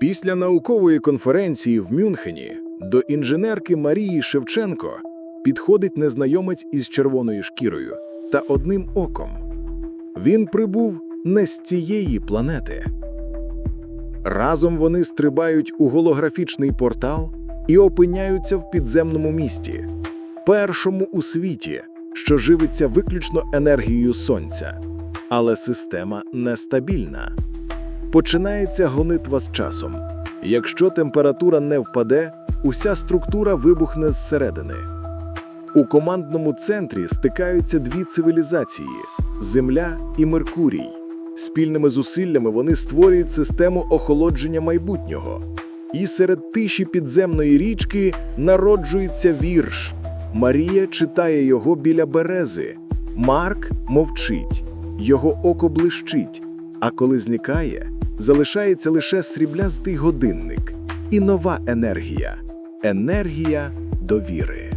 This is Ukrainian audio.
Після наукової конференції в Мюнхені до інженерки Марії Шевченко підходить незнайомець із червоною шкірою та одним оком. Він прибув не з цієї планети. Разом вони стрибають у голографічний портал і опиняються в підземному місті, першому у світі, що живиться виключно енергією сонця. Але система нестабільна. Починається гонитва з часом. Якщо температура не впаде, уся структура вибухне зсередини. У командному центрі стикаються дві цивілізації Земля і Меркурій. Спільними зусиллями вони створюють систему охолодження майбутнього. І серед тиші підземної річки народжується вірш. Марія читає його біля берези. Марк мовчить, його око блищить, а коли зникає, залишається лише сріблястий годинник і нова енергія енергія довіри.